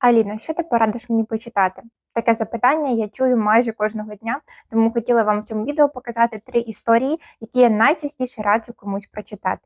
Аліна, що ти порадиш мені почитати? Таке запитання я чую майже кожного дня, тому хотіла вам в цьому відео показати три історії, які я найчастіше раджу комусь прочитати.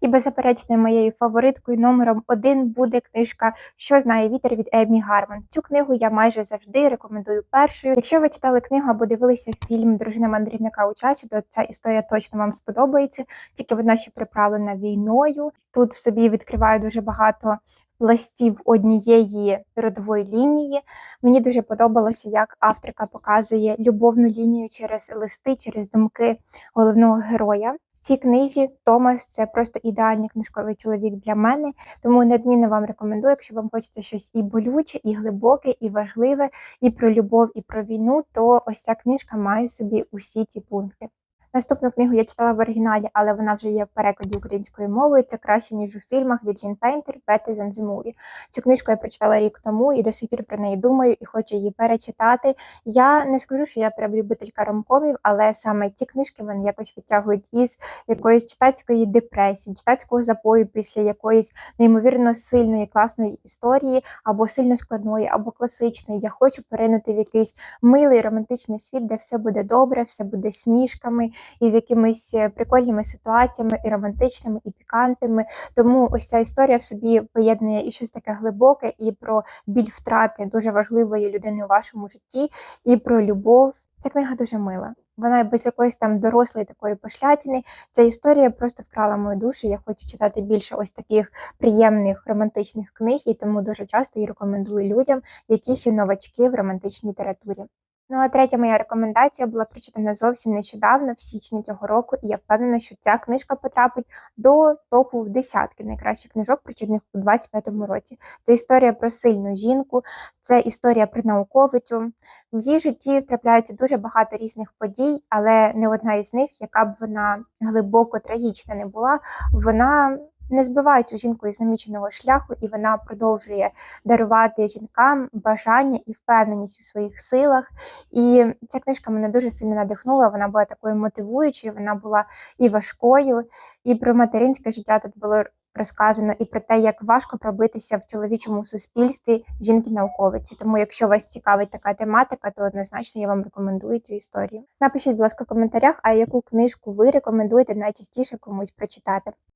І беззаперечною моєю фавориткою номером один буде книжка Що знає вітер від Еммі Гарман. Цю книгу я майже завжди рекомендую першою. Якщо ви читали книгу або дивилися фільм Дружина мандрівника у часі, то ця історія точно вам сподобається, тільки вона ще приправлена війною. Тут в собі відкриває дуже багато пластів однієї родової лінії. Мені дуже подобалося, як авторка показує любовну лінію через листи, через думки головного героя. В цій книзі Томас це просто ідеальний книжковий чоловік для мене, тому неодмінно вам рекомендую, якщо вам хочеться щось і болюче, і глибоке, і важливе, і про любов, і про війну, то ось ця книжка має собі усі ці пункти. Наступну книгу я читала в оригіналі, але вона вже є в перекладі українською мовою. Це краще ніж у фільмах від Джін Пейнтер than the Цю книжку я прочитала рік тому і до сих пір про неї думаю і хочу її перечитати. Я не скажу, що я прям любителька ромкомів, але саме ці книжки вони якось відтягують із якоїсь читацької депресії, читацького запою після якоїсь неймовірно сильної класної історії, або сильно складної, або класичної. Я хочу поринути в якийсь милий романтичний світ, де все буде добре, все буде смішками із якимись е, прикольними ситуаціями, і романтичними, і пікантними. Тому ось ця історія в собі поєднує і щось таке глибоке, і про біль втрати дуже важливої людини у вашому житті, і про любов. Ця книга дуже мила. Вона без якоїсь там дорослої такої пошлятини. Ця історія просто вкрала мою душу. Я хочу читати більше ось таких приємних романтичних книг, і тому дуже часто її рекомендую людям, які ще новачки в романтичній літературі. Ну а третя моя рекомендація була прочитана зовсім нещодавно, в січні цього року, і я впевнена, що ця книжка потрапить до топу десятки найкращих книжок, прочитаних у 25-му році. Це історія про сильну жінку, це історія про науковицю. В її житті трапляється дуже багато різних подій, але не одна із них, яка б вона глибоко трагічна не була, вона не збиває цю жінку із наміченого шляху, і вона продовжує дарувати жінкам бажання і впевненість у своїх силах. І ця книжка мене дуже сильно надихнула. Вона була такою мотивуючою, вона була і важкою, і про материнське життя тут було. Розказано і про те, як важко пробитися в чоловічому суспільстві жінки-науковиці. Тому, якщо вас цікавить така тематика, то однозначно я вам рекомендую цю історію. Напишіть, будь ласка, в коментарях, а яку книжку ви рекомендуєте найчастіше комусь прочитати.